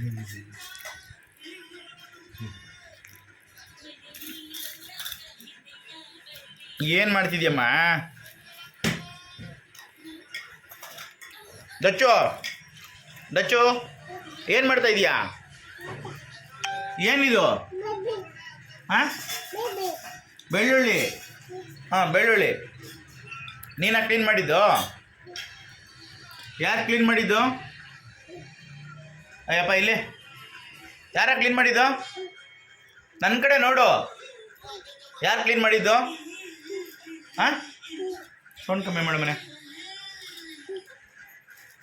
ಏನು ಮಾಡ್ತಿದ್ಯಮ್ಮ? ದಚ್ಚು ದಚ್ಚು ಏನು ಮಾಡ್ತಾ ಇದೀಯಾ? ಏನಿದು? ಹಾಂ ಬೆಳ್ಳುಳ್ಳಿ. ಹಾಂ, ಬೆಳ್ಳುಳ್ಳಿ. ನೀನಾ ಕ್ಲೀನ್ ಮಾಡಿದ್ದು? ಯಾರು ಕ್ಲೀನ್ ಮಾಡಿದ್ದು? ಅಯ್ಯಪ್ಪ, ಇಲ್ಲಿ. ಯಾರ ಕ್ಲೀನ್ ಮಾಡಿದ್ದು? ನನ್ನ ಕಡೆ ನೋಡು. ಯಾರು ಕ್ಲೀನ್ ಮಾಡಿದ್ದು? ಹಾಂ ಸೌಂಡ್ ಕಮ್ಮಿ ಮಾಡು ಮನೆ.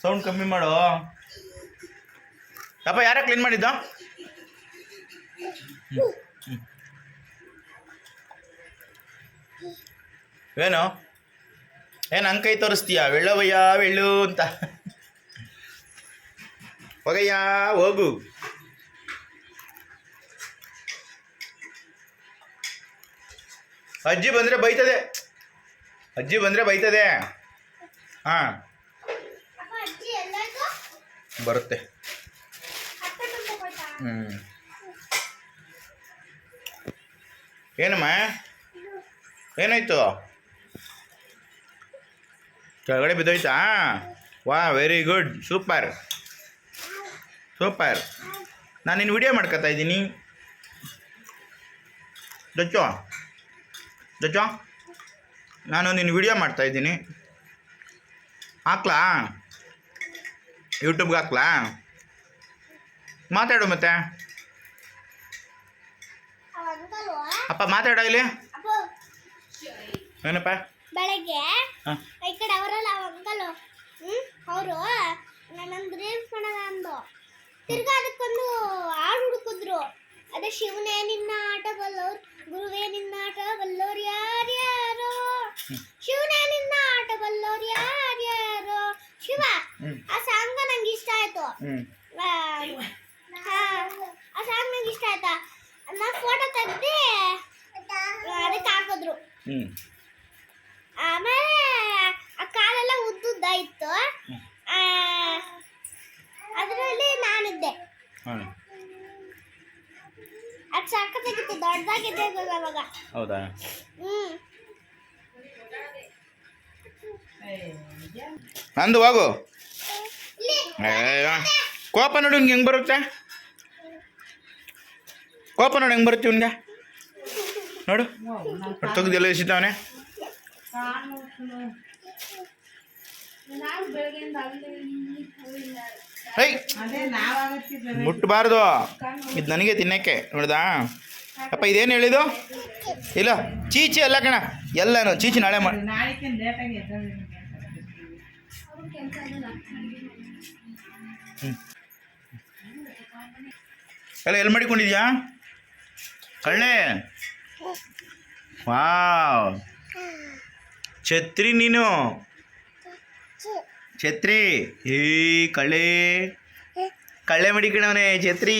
ಸೌಂಡ್ ಕಮ್ಮಿ ಮಾಡು. ಅಪ್ಪ, ಯಾರ ಕ್ಲೀನ್ ಮಾಡಿದ್ದು. ಏನು? ಏನು ಅಂಕೈ ತೋರಿಸ್ತೀಯ? ವೆಳ್ಳವಯ್ಯ, ವೆಳ್ಳು ಅಂತ. ಹೋಗಯ್ಯ ಹೋಗು. ಅಜ್ಜಿ ಬಂದರೆ ಬೈತದೆ. ಅಜ್ಜಿ ಬಂದರೆ ಬೈತದೆ. ಹಾಂ. ಬರುತ್ತೆ. ಹ್ಞೂ ಏನಮ್ಮ? ಏನಾಯ್ತು? ಕೆಳಗಡೆ ಬಿದ್ದೋಯ್ತಾ? Wow very good super. Super. ನಾನು ನಿನ್ನ ವಿಡಿಯೋ ಮಾಡ್ಕೊತಾ ಇದ್ದೀನಿ. ದಚ್ಚೋ ದಚ್ಚೋ ನಾನು ನಿನ್ನ ವಿಡಿಯೋ ಮಾಡ್ತಾ ಇದ್ದೀನಿ. ಹಾಕ್ಲಾ? ಯೂಟ್ಯೂಬ್ಗೆ ಹಾಕ್ಲಾ? ಮಾತಾಡು ಮತ್ತೆ. ಅಪ್ಪ ಮಾತಾಡ ಇಲ್ಲಿ. ಏನಪ್ಪ? ಬೆಳಗ್ಗೆ ಈ ಕಡೆ ಅವರಲ್ಲ ಅವ ಅಂಕಲು. ಅವರು ನನ್ನೊಂದು ರೀಲ್ಸ್ ಮಾಡೋಣ ಅಂದು? ತಿರ್ಗಾ ಅದಕ್ಕೊಂದು ಹಾಡು ಹುಡುಕಿದ್ರು. ಅದೇ ಶಿವನೇ ನಿನ್ನ ಆಟ ಬಲ್ಲೋರ್ ಗುರುವೇ ನಿನ್ನ ಆಟ ಬಲ್ಲೋರ್ ಯಾರ್ಯಾರೋ. ಶಿವನೇ ನಿನ್ನ ಆಟ ಬಲ್ಲೋರ್ ಯಾರ್ಯಾರೋ. ಶಿವ ಆ ಸಾಂಗ್ ನಂಗೆ ಇಷ್ಟ ಆಯ್ತು. ಆ, ಆ ಸಾಂಗ್ ನಂಗೆ ಇಷ್ಟ ಆಯ್ತಾ? ನಾ ಫೋಟೋ ತೆಗ್ದು ಅದಕ್ಕೆ ಹಾಕಿದ್ರು. ಅದು ಅವಾಗ. ಹೌದಾ? ನಂದು ಹೋಗು. ಕೋಪ ನೋಡು ಇವ್ನಿಗೆ ಹೆಂಗೆ ಬರುತ್ತೆ? ಕೋಪ ನೋಡು ಹೆಂಗೆ ಬರುತ್ತೆ ಇವ್ನಿಗೆ? ನೋಡು. ತೆಗ್ದೆಲ್ಲ ಎಸಿತಾವನೆ. ಹೈ ಅದೇ ನಾವಾಗತ್ತಿದ್ರೆ ಮುಟ್ಟಬಾರ್ದು ಇದು ನನಗೆ ತಿನ್ನಕ್ಕೆ ನೋಡ್ದಾ? ಅಪ್ಪ ಇದೇನು ಹೇಳಿದು ಇಲ್ಲ ಚೀಚಿ ಅಲ್ಲ ಕಣ. ಎಲ್ಲನೂ ಚೀಚಿ ನಾಳೆ ಮಾಡಿ ಎಲ್ಲ ಎಲ್ಲಿ ಮಾಡಿಕೊಂಡಿದ್ಯಾ? ಕಳ್ಳೆ? ವಾವ್. ಛತ್ರಿ ನೀನು. ಛತ್ರಿ. ಏ ಕಳ್ಳೆ. ಕಳ್ಳೆ ಮಡಿಕಣವನೇ ಛತ್ರಿ.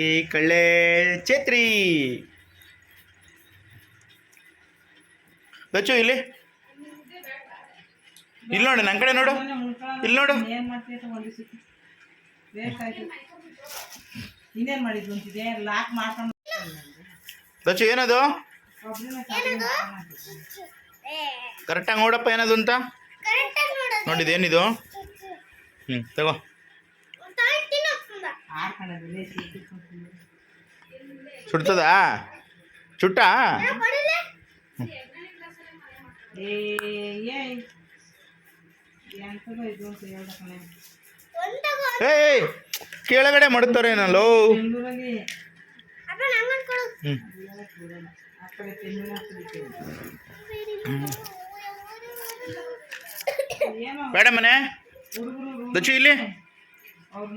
ಏ ಕಳ್ಳೆ ಛತ್ರಿ. ಬಚ್ಚು ಇಲ್ಲಿ. ಇಲ್ಲಿ ನೋಡು ನನ್ನ ಕಡೆ ನೋಡು. ಇಲ್ಲಿ ನೋಡು. ಇನ್ನೇನ್ ಅಂತಿದೆ ಲಾಕ್ ಮಾಡ್ಕೊಂಡು ಬಚ್ಚು ಏನದು? ಕರೆಕ್ಟಾಗಿ ನೋಡಪ್ಪ ಏನದು ಅಂತ? ನೋಡಿದ. ಏನಿದು ನೋಡಿದೇನಿದು ಹ್ಞೂ ತಗೋ. ಸುಡ್ತದ? ತಗೋ. ಏಯ್ ಕೆಳಗಡೆ ಕೊಡು. ಹ್ಞೂ. ಬೇಡ ಮನೆ ದಚ್ಚು ಇಲ್ಲಿ. ಅವ್ರು